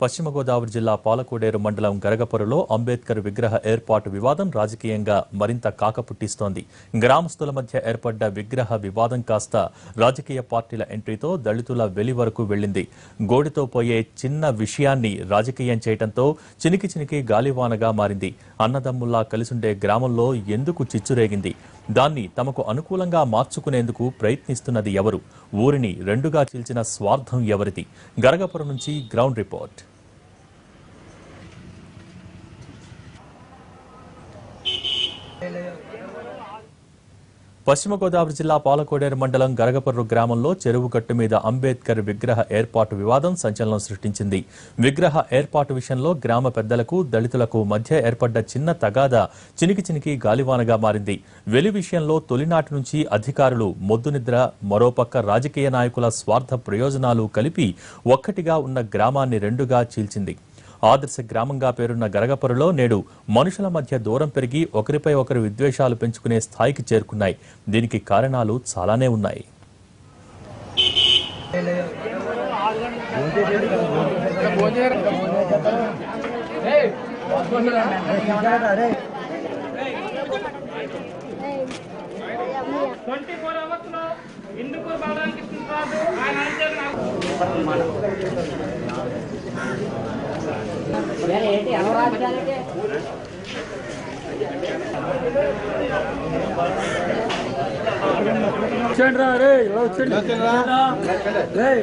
పశ్చిమ గోదావరి జిల్లా పాలకోడేరు మండలం గరగపరులో అంబేద్కర్ విగ్రహ ఏర్పాటు వివాదం రాజకీయంగా మరింత కాకపుట్టిస్తోంది. గ్రామస్తుల మధ్య ఏర్పడ్డ విగ్రహ వివాదం కాస్త రాజకీయ పార్టీల ఎంట్రీతో దళితుల వెలి వరకు వెళ్ళింది గోడితో పోయే చిన్న విషయాన్ని రాజకీయం చేయడంతో చినికి చినికి గాలివానగా మారింది. అన్నదమ్ముల్లా కలిసుండే గ్రామంలో ఎందుకు చిచ్చురేగింది? దాన్ని తమకు అనుకూలంగా మార్చుకునేందుకు ప్రయత్నిస్తున్నది ఎవరు? ఊరిని రెండుగా చీల్చిన స్వార్థం ఎవరిది? గరగపురం నుంచి గ్రౌండ్ రిపోర్ట్. పశ్చిమ గోదావరి జిల్లా పాలకోడేరు మండలం గరగపర్రు గ్రామంలో చెరువు గట్టు మీద అంబేద్కర్ విగ్రహ ఏర్పాటు వివాదం సంచలనం సృష్టించింది. విగ్రహ ఏర్పాటు విషయంలో గ్రామ పెద్దలకు దళితులకు మధ్య ఏర్పడ్డ చిన్న తగాదా చినికి చినికి గాలివానగా మారింది. వెలి విషయంలో తొలినాటి నుంచి అధికారులు మొద్దునిద్ర మరోపక్క రాజకీయ నాయకుల స్వార్థ ప్రయోజనాలు కలిపి ఒక్కటిగా ఉన్న గ్రామాన్ని రెండుగా చీల్చింది. ఆదర్శ గ్రామంగా పేరున్న గరగపరులో నేడు మనుషుల మధ్య దూరం పెరిగి ఒకరిపై ఒకరు విద్వేషాలు పెంచుకునే స్థాయికి చేరుకున్నాయి. దీనికి కారణాలు చాలానే ఉన్నాయి. ట్వంటీ ఫోర్ అవర్స్లో ఇందుకు బాలరామకృష్ణరాజు ఆయన రే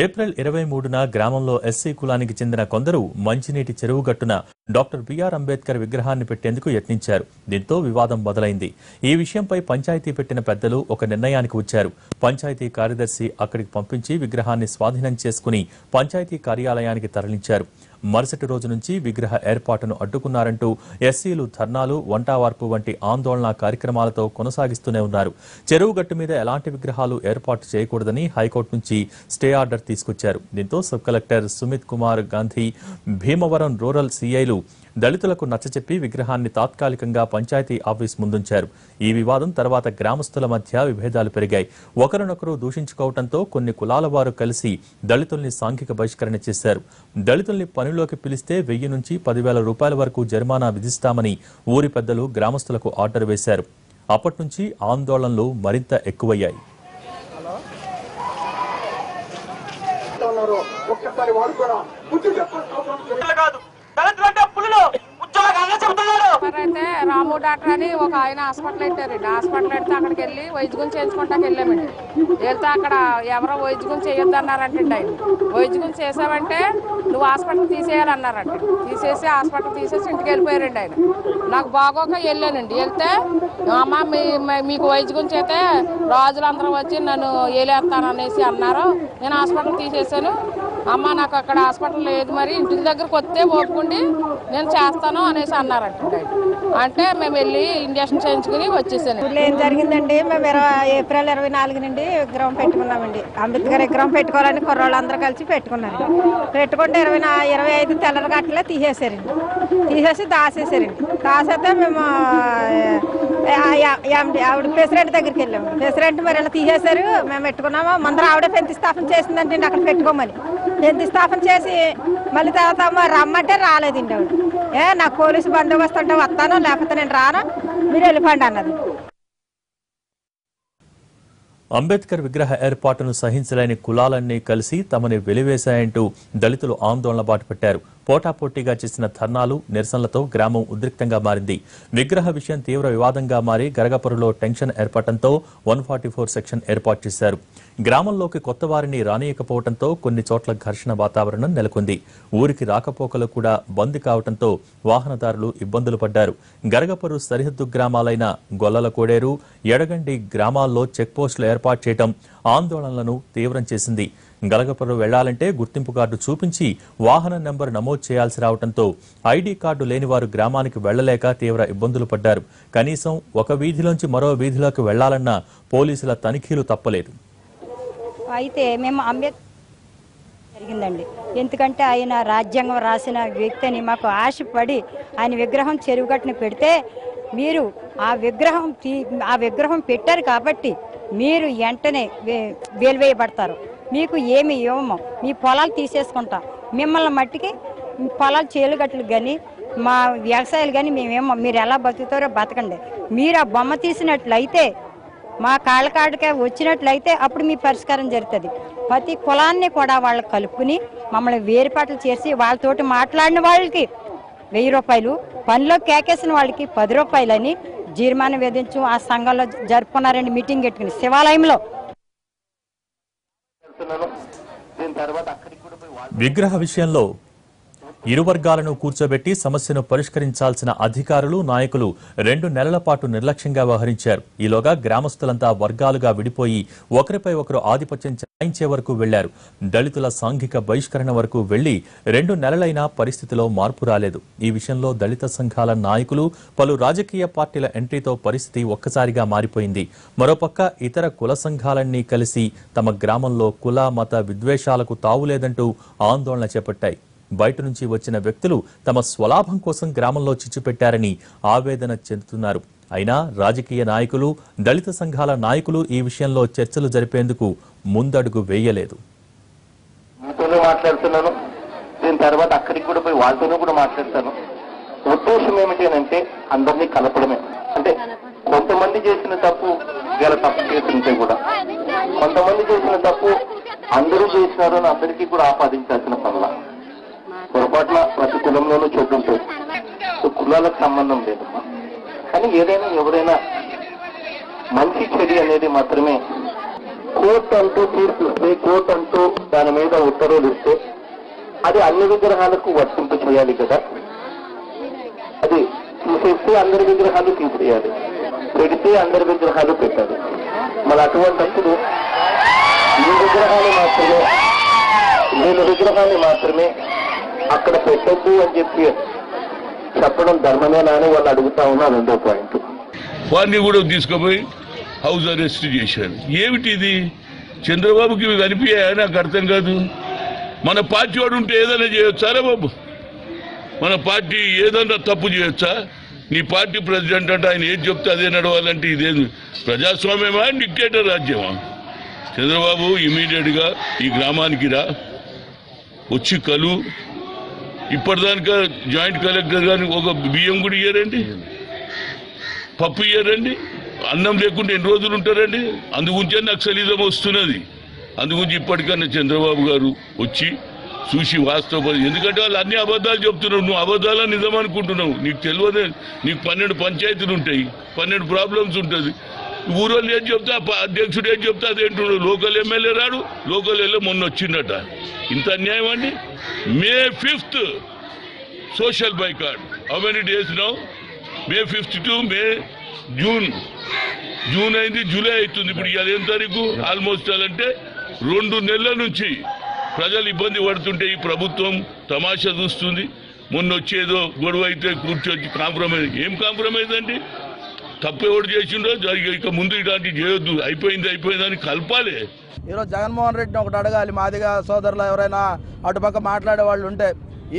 ఏప్రిల్ ఇరవై మూడున గ్రామంలో ఎస్సీ కులానికి చెందిన కొందరు మంచినీటి చెరువు గట్టున డాక్టర్ బిఆర్ అంబేద్కర్ విగ్రహాన్ని పెట్టేందుకు యత్నించారు. దీంతో వివాదం మొదలైంది. ఈ విషయంపై పంచాయతీ పెట్టిన పెద్దలు ఒక నిర్ణయానికి వచ్చారు. పంచాయతీ కార్యదర్శి అక్కడికి పంపించి విగ్రహాన్ని స్వాధీనం చేసుకుని పంచాయతీ కార్యాలయానికి తరలించారు. మరుసటి రోజు నుంచి విగ్రహ ఏర్పాటును అడ్డుకున్నారంటూ ఎస్సీలు ధర్నాలు వంటావార్పు వంటి ఆందోళన కార్యక్రమాలతో కొనసాగిస్తూనే ఉన్నారు. చెరువు గట్టు మీద ఎలాంటి విగ్రహాలు ఏర్పాటు చేయకూడదని హైకోర్టు నుంచి స్టే ఆర్డర్ తీసుకొచ్చారు. దీంతో sub collector Sumit Kumar Gandhi Bhimavaram rural సీఐలు దళితులకు నచ్చచెప్పి విగ్రహాన్ని తాత్కాలికంగా పంచాయతీ ఆఫీస్ ముందుంచారు. ఈ వివాదం తర్వాత గ్రామస్తుల మధ్య విభేదాలు పెరిగాయి. ఒకరినొకరు దూషించుకోవడంతో కొన్ని కులాల వారు కలిసి దళితుల్ని సాంఘిక బహిష్కరణ చేశారు. దళితుల్ని పనిలోకి పిలిస్తే వెయ్యి నుంచి పదివేల రూపాయల వరకు జరిమానా విధిస్తామని ఊరి పెద్దలు గ్రామస్తులకు ఆర్డర్ వేశారు. అప్పటి నుంచి ఆందోళనలు మరింత ఎక్కువయ్యాయి. ఒక్కసారి వాడు కూడా బుద్ధి చెప్పాల్సిన అవసరం ఉంది. కాదు దళితులంటే పులులు ఉద్యోగాలు చెబుతున్నారు అయితే రాము డాక్టర్ అని ఒక ఆయన హాస్పిటల్ పెట్టారండి హాస్పిటల్ పెడితే అక్కడికి వెళ్ళి వైద్యం చేయించుకుంటాకి వెళ్ళామండి. వెళ్తే అక్కడ ఎవరో వైద్యం చేయొద్దు అన్నారంటండి ఆయన. వైద్యం చేసావంటే నువ్వు హాస్పిటల్ తీసేయాలన్నారంట. తీసేసి హాస్పిటల్ తీసేసి ఇంటికి వెళ్ళిపోయారండి ఆయన. నాకు బాగోక వెళ్ళానండి. వెళ్తే అమ్మ మీ మీకు వైద్యం చేస్తే రాజులందరూ వచ్చి నన్ను ఏలేస్తాను అనేసి అన్నారు. నేను హాస్పిటల్ తీసేసాను అమ్మ నాకు అక్కడ హాస్పిటల్ లేదు మరి ఇంటి దగ్గరకు వస్తే ఓపుకుండి నేను చేస్తాను అనేసి అన్నారంట అంటే మేము వెళ్ళి ఇంజక్షన్ చేయించుకుని వచ్చేసాను. ఊర్లో ఏం జరిగిందండి మేము ఇరవై ఏప్రిల్ ఇరవై నాలుగు నుండి విగ్రహం పెట్టుకున్నామండి. అంబేద్కర్ విగ్రహం పెట్టుకోవాలని కుర్రోళ్ళందరూ కలిసి పెట్టుకున్నారు. పెట్టుకుంటే ఇరవై ఇరవై ఐదు తెల్లర గట్ల తీసేశారండి. తీసేసి దాసేసారండి దాసేస్తే మేము ఆవిడ ప్రెసిడెంట్ దగ్గరికి వెళ్ళాము. ప్రెసిడెంట్ మరి ఇలా తీసేశారు మేము పెట్టుకున్నాము. మందరం ఆవిడ పెద్ద స్థాపన చేసిందంటే అక్కడ పెట్టుకోమని. పెంతి స్థాపన చేసి మళ్ళీ తర్వాత రమ్మంటే రాలేదండి ఆవిడ ఏ నాకు పోలీసు బందోబస్తు అంటే వస్తాను లేకపోతే నేను రాను? మీరు వెళ్ళిపోండి అన్నది. అంబేద్కర్ విగ్రహ ఏర్పాటును సహించలేని కులాలన్నీ కలిసి తమని వెలివేశాయంటూ దళితులు ఆందోళన బాటుపట్టారు. పోటాపోటీగా చేసిన ధర్నాలు నిరసనలతో గ్రామం ఉద్రిక్తంగా మారింది. విగ్రహ విషయం తీవ్ర వివాదంగా మారి గరగపరులో టెన్షన్ ఏర్పడటంతో వన్ ఫార్టీ ఫోర్ సెక్షన్ ఏర్పాటు చేశారు. గ్రామంలోకి కొత్త వారిని రానియకపోవడంతో కొన్ని చోట్ల ఘర్షణ వాతావరణం నెలకొంది. ఊరికి రాకపోకలు కూడా బంద్ కావడంతో వాహనదారులు ఇబ్బందులు పడ్డారు. గరగపరు సరిహద్దు గ్రామాలైన గొల్లల కోడేరు ఎడగండి గ్రామాల్లో చెక్పోస్టులు ఏర్పాటు చేయడం ఆందోళనలను తీవ్రం చేసింది. గలగపురం వెళ్ళాలంటే గుర్తింపు కార్డు చూపించి వాహన నెంబర్ నమోదు చేయాల్సి రావడంతో ఐడీ కార్డు లేని వారు గ్రామానికి వెళ్ళలేక తీవ్ర ఇబ్బందులు పడ్డారు. కనీసం ఒక వీధిలోంచి మరో వీధిలోకి వెళ్ళాలన్న పోలీసుల తనిఖీలు తప్పలేదు. అయితే మేము అంబేద్కర్ జరిగిందండి. ఎందుకంటే ఆయన రాజ్యాంగం రాసిన వ్యక్తిని మాకు ఆశపడి ఆయన విగ్రహం చెరువుగట్టును పెడితే మీరు ఆ విగ్రహం తీ- ఆ విగ్రహం పెట్టారు కాబట్టి మీరు వెంటనే వేలువేయబడతారు. మీకు ఏమి ఇవ్వము. మీ పొలాలు తీసేసుకుంటాం. మిమ్మల్ని మట్టికి పొలాలు చేలుగట్లు కానీ మా వ్యవసాయాలు కానీ మేమేమో మీరు ఎలా బతుకుతారో బతకండి. మీరు ఆ బొమ్మ తీసినట్లయితే మా కాళ్ళకాడికే వచ్చినట్లయితే అప్పుడు మీ పరిష్కారం జరుగుతుంది. ప్రతి కులాన్ని కూడా వాళ్ళు కలుపుకుని మమ్మల్ని వేరుపాట్లు చేసి వాళ్ళతోటి మాట్లాడిన వాళ్ళకి వెయ్యి రూపాయలు పనిలో కేకేసిన వాళ్ళకి పది రూపాయలని జీర్మానం విధించు ఆ సంఘంలో జరుపుకున్నారండి మీటింగ్ పెట్టుకుని శివాలయంలో విగ్రహ విషయంలో ఇరు వర్గాలను కూర్చోబెట్టి సమస్యను పరిష్కరించాల్సిన అధికారులు నాయకులు రెండు నెలల పాటు నిర్లక్ష్యంగా వ్యవహరించారు. ఈలోగా గ్రామస్తులంతా వర్గాలుగా విడిపోయి ఒకరిపై ఒకరు ఆధిపత్యం చెలాయించే వరకు వెళ్ళారు. దళితుల సాంఘిక బహిష్కరణ వరకు వెళ్ళి రెండు నెలలైనా పరిస్థితిలో మార్పు రాలేదు. ఈ విషయంలో దళిత సంఘాల నాయకులు పలు రాజకీయ పార్టీల ఎంట్రీతో పరిస్థితి ఒక్కసారిగా మారిపోయింది. మరోపక్క ఇతర కుల సంఘాలన్నీ కలిసి తమ గ్రామంలో కుల మత విద్వేషాలకు తావులేదంటూ ఆందోళన చేపట్టాయి. బయట నుంచి వచ్చిన వ్యక్తులు తమ స్వలాభం కోసం గ్రామంలో చిచ్చుపెట్టారని ఆవేదన చెందుతున్నారు. అయినా రాజకీయ నాయకులు దళిత సంఘాల నాయకులు ఈ విషయంలో చర్చలు జరిపేందుకు ముందడుగు వేయలేదు. మీతోనే మాట్లాడుతున్నాను. దీని తర్వాత అక్కడికి కూడా పోయి వాళ్ళతోనే కూడా మాట్లాడతాను. ఉద్దేశం ఏమిటి అంటే అందరినీ కలపడమే. అంటే కొంతమంది చేసిన తప్పు వీళ్ళ తప్పు చేస్తుంటే కూడా. కొంతమంది చేసిన తప్పు అందరూ చేసినారు అని అందరికీ కూడా ఆపాదించాల్సిన పనుల. పట్ల ప్రతి కులంలోనూ చెడు ఉంటుంది సో కులాలకు సంబంధం లేదు. కానీ ఏదైనా ఎవరైనా మంచి చెడు అనేది మాత్రమే. కోర్టు అంటూ తీర్పు ఇస్తే కోర్టు అంటూ దాని మీద ఉత్తర్వులు ఇస్తే అది అన్ని విగ్రహాలకు వర్తింపు చేయాలి కదా. అది తీసేస్తే అందరి విగ్రహాలు తీసేయాలి. పెడితే అందరి విగ్రహాలు పెట్టాలి. మరి అటువంటప్పుడు ఈ విగ్రహాలు మాత్రమే నేను విగ్రహాన్ని మాత్రమే అక్కడ పెట్టద్దు అని చెప్పి చెప్పడం ధర్మమేనా అని వాళ్ళు అడుగుతా ఉన్నారు రెండో పాయింట్. వారిని కూడా తీసుకుపోయి హౌస్ అరెస్ట్ చేశారు ఏమిటి ఇది చంద్రబాబుకి ఇవి కనిపించాయా నాకు అర్థం కాదు. మన పార్టీ వాడు ఉంటే ఏదైనా చేయొచ్చారా బాబు? మన పార్టీ ఏదన్నా తప్పు చేయొచ్చా? నీ పార్టీ ప్రెసిడెంట్ అంటే ఆయన ఏది చెప్తే అదే నడవాలంటే ఇదేది ప్రజాస్వామ్యమా? డిక్టేటర్ రాజ్యమా? చంద్రబాబు ఇమీడియట్గా ఈ గ్రామానికి రా. వచ్చి కలు. ఇప్పటిదానికా జాయింట్ కలెక్టర్ గారిని ఒక బియ్యం కూడా ఇయ్యారండి? పప్పు ఇయ్యారండి? అన్నం లేకుండా ఎన్ని రోజులు ఉంటారండి? అందుగురించే నక్సలిజం వస్తున్నది. అందుగురించి ఇప్పటికన్నా చంద్రబాబు గారు వచ్చి చూసి వాస్తవ ఎందుకంటే వాళ్ళు అన్ని అబద్ధాలు చెప్తున్నావు నువ్వు అబద్ధాలు నిజం అనుకుంటున్నావు? నీకు తెలియదే. నీకు పన్నెండు పంచాయతీలు ఉంటాయి. పన్నెండు ప్రాబ్లమ్స్ ఉంటుంది. ఊరోళ్ళు ఏం చెప్తే? ప- అధ్యక్షుడు ఏం చెప్తే? అదేంటున్నాడు లోకల్ ఎమ్మెల్యే రాడు. లోకల్ ఎమ్మెల్యే మొన్న వచ్చిండట. ఇంత అన్యాయం అండి? May fifth social boycott. How many days now May fifth to May June. June అయింది జూలై అవుతుంది. ఇప్పుడు అదేం తారీఖు? ఆల్మోస్ట్ అంటే రెండు నెలల నుంచి ప్రజలు ఇబ్బంది పడుతుంటే ఈ ప్రభుత్వం తమాషా చూస్తుంది. మొన్న వచ్చేదో గొడవ అయితే కూర్చొచ్చి కాంప్రమైజ్ ఏం కాంప్రమైజ్ అండి? తప్పెవడు చేసిండో ఇక ముందు ఇలాంటివి చేయొద్దు. అయిపోయింది అయిపోయిందని కలపాలి. ఈరోజు జగన్మోహన్ రెడ్డిని ఒకటి అడగాలి. మాదిగా సోదరులు ఎవరైనా అటుపక్క మాట్లాడే వాళ్ళు ఉంటే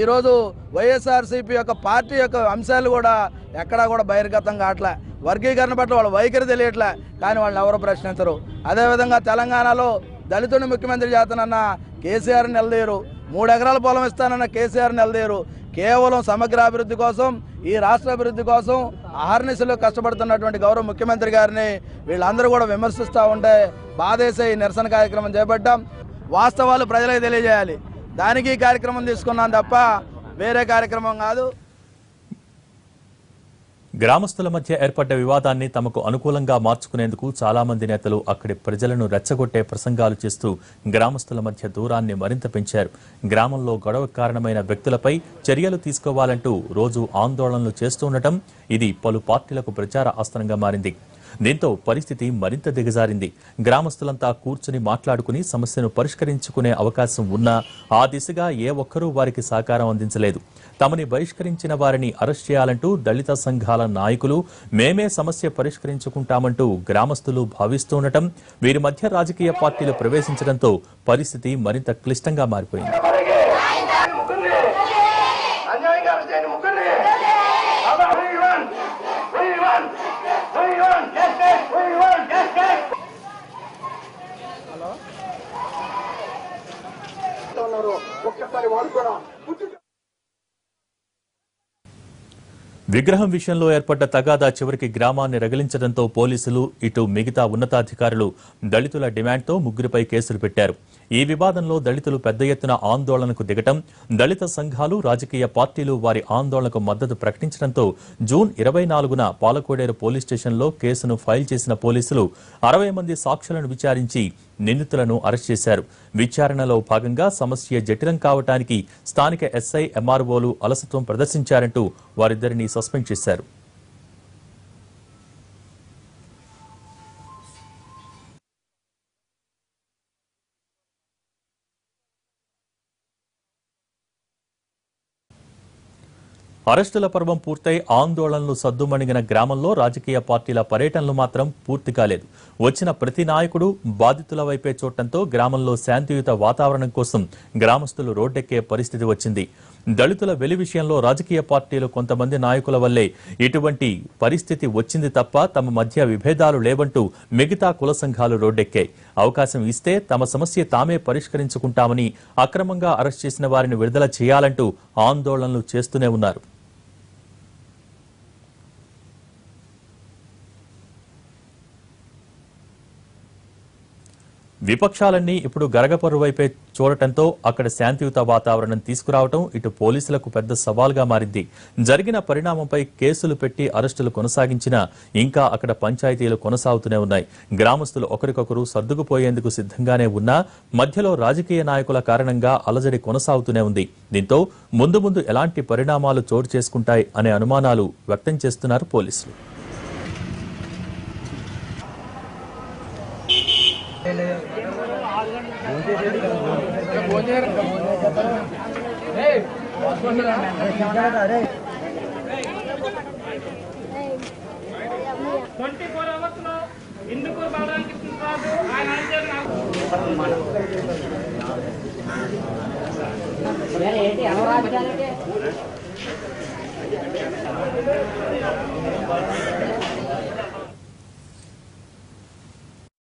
ఈరోజు వైఎస్ఆర్సీపీ యొక్క పార్టీ యొక్క అంశాలు కూడా ఎక్కడా కూడా బహిర్గతం కావట్లే. వర్గీకరణ పట్ల వాళ్ళ వైఖరి తెలియట్లే కానీ వాళ్ళని ఎవరు ప్రశ్నించరు. అదేవిధంగా తెలంగాణలో దళితుని ముఖ్యమంత్రి చేతనన్న కేసీఆర్ని నిలదీయరు. మూడు ఎకరాల పొలం ఇస్తానన్న కేసీఆర్ నిలదేరు కేవలం సమగ్ర అభివృద్ధి కోసం ఈ రాష్ట్ర అభివృద్ధి కోసం అహర్నిశలు కష్టపడుతున్నటువంటి గౌరవ ముఖ్యమంత్రి గారిని వీళ్ళందరూ కూడా విమర్శిస్తూ ఉంటే బాధేసే ఈ నిరసన కార్యక్రమం చేపట్టాం వాస్తవాలు ప్రజలకు తెలియజేయాలి. దానికి ఈ కార్యక్రమం తీసుకున్నాం తప్ప వేరే కార్యక్రమం కాదు. గ్రామస్తుల మధ్య ఏర్పడ్డ వివాదాన్ని తమకు అనుకూలంగా మార్చుకునేందుకు చాలా మంది నేతలు అక్కడి ప్రజలను రెచ్చగొట్టే ప్రసంగాలు చేస్తూ గ్రామస్తుల మధ్య దూరాన్ని మరింత పెంచారు. గ్రామంలో గొడవ కారణమైన వ్యక్తులపై చర్యలు తీసుకోవాలంటూ రోజు ఆందోళనలు చేస్తూ ఉండటం ఇది పలు పార్టీలకు ప్రచార అస్త్రంగా మారింది. దీంతో పరిస్థితి మరింత దిగజారింది. గ్రామస్తులంతా కూర్చుని మాట్లాడుకుని సమస్యను పరిష్కరించుకునే అవకాశం ఉన్నా ఆ దిశగా ఏ ఒక్కరూ వారికి సహకారం అందించలేదు. తమని బహిష్కరించిన వారిని అరెస్ట్ చేయాలంటూ దళిత సంఘాల నాయకులు మేమే సమస్య పరిష్కరించుకుంటామంటూ గ్రామస్తులు భావిస్తుండటం వీరి మధ్య రాజకీయ పార్టీలు ప్రవేశించడంతో పరిస్థితి మరింత క్లిష్టంగా మారిపోయింది. ఒక్కసారి అరెస్ట్ విగ్రహం విషయంలో ఏర్పడ్డ తగాదా చివరికి గ్రామాన్ని రగిలించడంతో పోలీసులు ఇటు మిగతా ఉన్నతాధికారులు దళితుల డిమాండ్తో ముగ్గురిపై కేసులు పెట్టారు. ఈ వివాదంలో దళితులు పెద్ద ఎత్తున ఆందోళనకు దిగటం దళిత సంఘాలు రాజకీయ పార్టీలు వారి ఆందోళనకు మద్దతు ప్రకటించడంతో జూన్ ఇరవై నాలుగున పాలకోడేరు పోలీస్ స్టేషన్లో కేసును ఫైల్ చేసిన పోలీసులు అరవై మంది సాక్షులను విచారించి నిందితులను అరెస్ట్ చేశారు. విచారణలో భాగంగా సమస్య జటిలం కావటానికి స్థానిక ఎస్ఐ ఎంఆర్ఓలు అలసత్వం ప్రదర్శించారంటూ వారిద్దరిని సస్పెండ్ చేశారు. అరెస్టుల పర్వం పూర్తయి ఆందోళనలు సద్దుమణిగిన గ్రామంలో రాజకీయ పార్టీల పర్యటనలు మాత్రం పూర్తి కాలేదు. వచ్చిన ప్రతి నాయకుడు బాధితుల వైపే చూడటంతో గ్రామంలో శాంతియుత వాతావరణం కోసం గ్రామస్తులు రోడ్డెక్కే పరిస్థితి వచ్చింది. దళితుల వెలి విషయంలో రాజకీయ పార్టీలు కొంతమంది నాయకుల వల్లే ఇటువంటి పరిస్థితి వచ్చింది తప్ప తమ మధ్య విభేదాలు లేవంటూ మిగతా కుల సంఘాలు రోడ్డెక్కాయి. అవకాశం ఇస్తే తమ సమస్య తామే పరిష్కరించుకుంటామని అక్రమంగా అరెస్ట్ చేసిన వారిని విడుదల చేయాలంటూ ఆందోళనలు చేస్తూనే ఉన్నారు. విపక్షాలన్నీ ఇప్పుడు గరగపరు వైపే చూడటంతో అక్కడ శాంతియుత వాతావరణం తీసుకురావటం ఇటు పోలీసులకు పెద్ద సవాల్గా మారింది. జరిగిన పరిణామంపై కేసులు పెట్టి అరెస్టులు కొనసాగించినా ఇంకా అక్కడ పంచాయతీలు కొనసాగుతూనే ఉన్నాయి. గ్రామస్తులు ఒకరికొకరు సర్దుకుపోయేందుకు సిద్ధంగానే ఉన్నా మధ్యలో రాజకీయ నాయకుల కారణంగా అలజడి కొనసాగుతూనే ఉంది. దీంతో ముందు ముందు ఎలాంటి పరిణామాలు చోటు చేసుకుంటాయి అనే అనుమానాలు వ్యక్తం చేస్తున్నారు పోలీసులు. ట్వంటీ ఫోర్ అవర్స్లో ఇందుకూరు బాలరామకృష్ణరాజు ఆయన అనుచరులు నాకు